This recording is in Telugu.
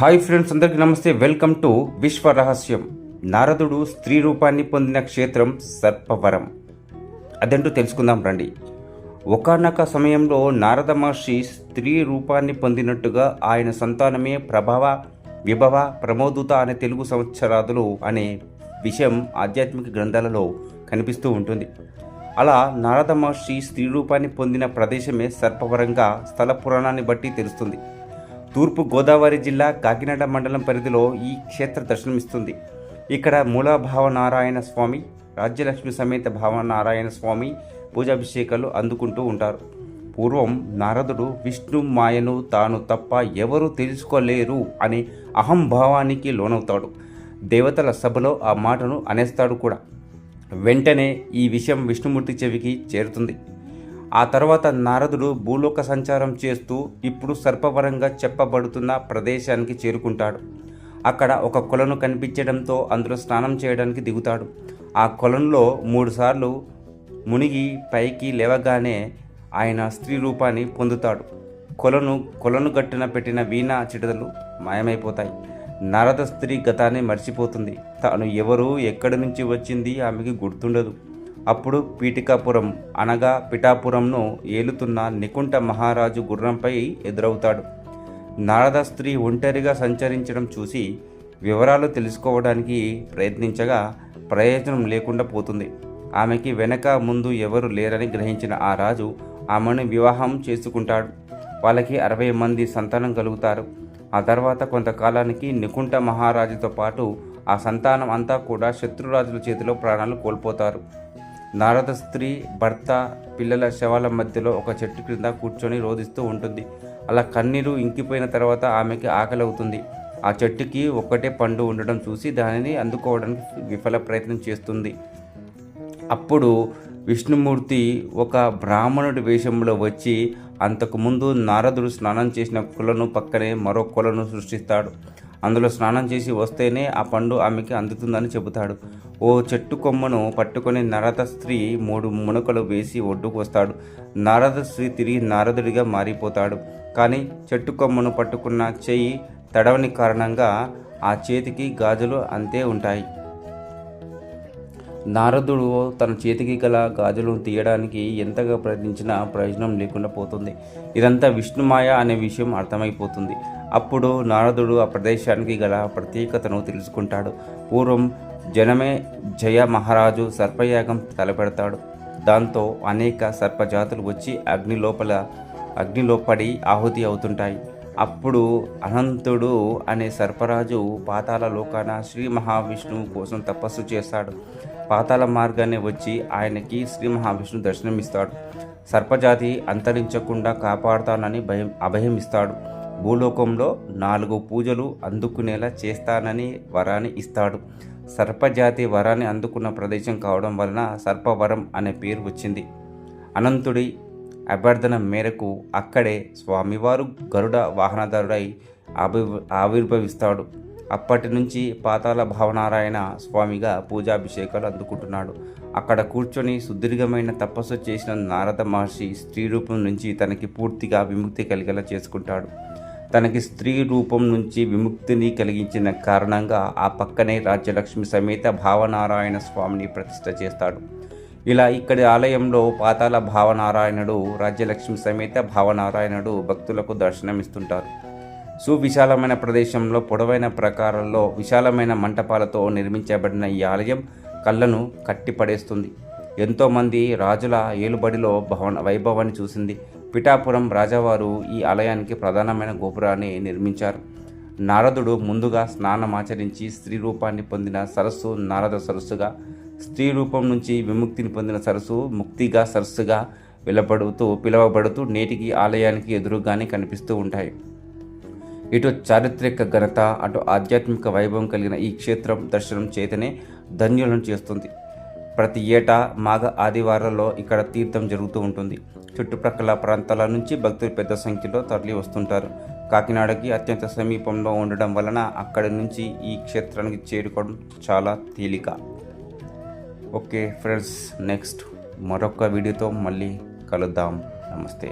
హాయ్ ఫ్రెండ్స్ అందరికీ నమస్తే. వెల్కమ్ టు విశ్వ రహస్యం. నారదుడు స్త్రీ రూపాన్ని పొందిన క్షేత్రం సర్పవరం. అదంటూ తెలుసుకుందాం రండి. ఒకనొక సమయంలో నారద మహర్షి స్త్రీ రూపాన్ని పొందినట్టుగా ఆయన సంతానమే ప్రభావ విభవ ప్రమోదుత అనే తెలుగు సంవత్సరాదులు అనే విషయం ఆధ్యాత్మిక గ్రంథాలలో కనిపిస్తూ ఉంటుంది. అలా నారద మహర్షి స్త్రీ రూపాన్ని పొందిన ప్రదేశమే సర్పవరంగా స్థల పురాణాన్ని బట్టి తెలుస్తుంది. తూర్పు గోదావరి జిల్లా కాకినాడ మండలం పరిధిలో ఈ క్షేత్ర దర్శనమిస్తుంది. ఇక్కడ మూలాభావ నారాయణ స్వామి రాజ్యలక్ష్మి సమేత భావనారాయణ స్వామి పూజాభిషేకాలు అందుకుంటూ ఉంటారు. పూర్వం నారదుడు విష్ణు మాయను తాను తప్ప ఎవరు తెలుసుకోలేరు అనే అహంభావానికి లోనవుతాడు. దేవతల సభలో ఆ మాటను అనేస్తాడు కూడా. వెంటనే ఈ విషయం విష్ణుమూర్తి చెవికి చేరుతుంది. ఆ తర్వాత నారదుడు భూలోక సంచారం చేస్తూ ఇప్పుడు సర్పవరంగా చెప్పబడుతున్న ప్రదేశానికి చేరుకుంటాడు. అక్కడ ఒక కొలను కనిపించడంతో అందులో స్నానం చేయడానికి దిగుతాడు. ఆ కొలంలో మూడుసార్లు మునిగి పైకి లేవగానే ఆయన స్త్రీ రూపాన్ని పొందుతాడు. కొలను కొలను గట్టున పెట్టిన వీణ చిటదలు మాయమైపోతాయి. నారద స్త్రీ గతాన్ని మర్చిపోతుంది. తాను ఎవరు ఎక్కడి నుంచి వచ్చింది ఆమెకి గుర్తుండదు. అప్పుడు పీఠికాపురం అనగా పిఠాపురంను ఏలుతున్న నికుంఠ మహారాజు గుర్రంపై ఎదురవుతాడు. నారద స్త్రీ ఒంటరిగా సంచరించడం చూసి వివరాలు తెలుసుకోవడానికి ప్రయత్నించగా ప్రయోజనం లేకుండా పోతుంది. ఆమెకి వెనక ముందు ఎవరు లేరని గ్రహించిన ఆ రాజు ఆమెను వివాహం చేసుకుంటాడు. వాళ్ళకి అరవై మంది సంతానం కలుగుతారు. ఆ తర్వాత కొంతకాలానికి నికుంఠ మహారాజుతో పాటు ఆ సంతానం అంతా కూడా శత్రురాజుల చేతిలో ప్రాణాలు కోల్పోతారు. నారద స్త్రీ భర్త పిల్లల శవాల మధ్యలో ఒక చెట్టు క్రింద కూర్చొని రోధిస్తూ ఉంటుంది. అలా కన్నీరు ఇంకిపోయిన తర్వాత ఆమెకి ఆకలి అవుతుంది ఆ చెట్టుకి ఒక్కటే పండు ఉండడం చూసి దానిని అందుకోవడానికి విఫల ప్రయత్నం చేస్తుంది. అప్పుడు విష్ణుమూర్తి ఒక బ్రాహ్మణుడి వేషంలో వచ్చి అంతకుముందు నారదుడు స్నానం చేసిన కులను పక్కనే మరో కొలను సృష్టిస్తాడు. అందులో స్నానం చేసి వస్తేనే ఆ పండు ఆమెకి అందుతుందని చెబుతాడు. ఓ చెట్టు కొమ్మను పట్టుకొని నారద స్త్రీ మూడు మునకలు వేసి ఒడ్డుకు వస్తాడు. నారద స్త్రీ తిరిగి నారదుడిగా మారిపోతాడు. కానీ చెట్టు కొమ్మను పట్టుకున్న చెయ్యి తడవని కారణంగా ఆ చేతికి గాజులు అంతే ఉంటాయి. నారదుడు తన చేతికి గల గాజులను తీయడానికి ఎంతగా ప్రయత్నించినా ప్రయోజనం లేకుండా పోతుంది. ఇదంతా విష్ణుమాయ అనే విషయం అర్థమైపోతుంది. అప్పుడు నారదుడు ఆ ప్రదేశానికి గల ప్రత్యేకతను తెలుసుకుంటాడు. పూర్వం జనమే జయ మహారాజు సర్పయాగం తలపెడతాడు. దాంతో అనేక సర్పజాతులు వచ్చి అగ్ని లోపల అగ్నిలో పడి ఆహుతి అవుతుంటాయి. అప్పుడు అనంతుడు అనే సర్పరాజు పాతాల లోకాన శ్రీ మహావిష్ణువు కోసం తపస్సు చేస్తాడు. పాతాళ మార్గాన్ని వచ్చి ఆయనకి శ్రీ మహావిష్ణు దర్శనమిస్తాడు. సర్పజాతి అంతరించకుండా కాపాడుతానని భయం అభయమిస్తాడు. భూలోకంలో నాలుగు పూజలు అందుకునేలా చేస్తానని వరాన్ని ఇస్తాడు. సర్పజాతి వరాన్ని అందుకున్న ప్రదేశం కావడం వలన సర్పవరం అనే పేరు వచ్చింది. అనంతుడి అభ్యర్థన మేరకు అక్కడే స్వామివారు గరుడ వాహనదారుడై ఆవి ఆవిర్భవిస్తాడు. అప్పటి నుంచి పాతాల భావనారాయణ స్వామిగా పూజాభిషేకాలు అందుకుంటున్నాడు. అక్కడ కూర్చొని సుదీర్ఘమైన తపస్సు చేసిన నారద మహర్షి స్త్రీ రూపం నుంచి తనకి పూర్తిగా విముక్తి కలిగేలా చేసుకుంటాడు. తనకి స్త్రీ రూపం నుంచి విముక్తిని కలిగించిన కారణంగా ఆ పక్కనే రాజ్యలక్ష్మి సమేత భావనారాయణ స్వామిని ప్రతిష్ట చేస్తాడు. ఇలా ఇక్కడి ఆలయంలో పాతాల భావనారాయణుడు రాజ్యలక్ష్మి సమేత భావనారాయణుడు భక్తులకు దర్శనమిస్తుంటారు. సువిశాలమైన ప్రదేశంలో పొడవైన ప్రకారంలో విశాలమైన మంటపాలతో నిర్మించబడిన ఈ ఆలయం కళ్ళను కట్టిపడేస్తుంది. ఎంతోమంది రాజుల ఏలుబడిలో భవన వైభవాన్ని చూసింది. పిఠాపురం రాజావారు ఈ ఆలయానికి ప్రధానమైన గోపురాన్ని నిర్మించారు. నారదుడు ముందుగా స్నానమాచరించి స్త్రీ రూపాన్ని పొందిన సరస్సు నారద సరస్సుగా స్త్రీ రూపం నుంచి విముక్తిని పొందిన సరస్సు ముక్తిగా సరస్సుగా పిలబడుతూ పిలువబడుతూ నేటికి ఆలయానికి ఎదురుగానే కనిపిస్తూ ఉంటాయి. ఇటు చారిత్రక ఘనత అటు ఆధ్యాత్మిక వైభవం కలిగిన ఈ క్షేత్రం దర్శనం చేతనే ధన్యులను చేస్తుంది. ప్రతి ఏటా మాఘ ఆదివారాల్లో ఇక్కడ తీర్థం జరుగుతూ ఉంటుంది. చుట్టుప్రక్కల ప్రాంతాల నుంచి భక్తులు పెద్ద సంఖ్యలో తరలి వస్తుంటారు. కాకినాడకి అత్యంత సమీపంలో ఉండడం వలన అక్కడి నుంచి ఈ క్షేత్రానికి చేరుకోవడం చాలా తేలిక. ఓకే ఫ్రెండ్స్ నెక్స్ట్ మరొక వీడియోతో మళ్ళీ కలుద్దాం. నమస్తే.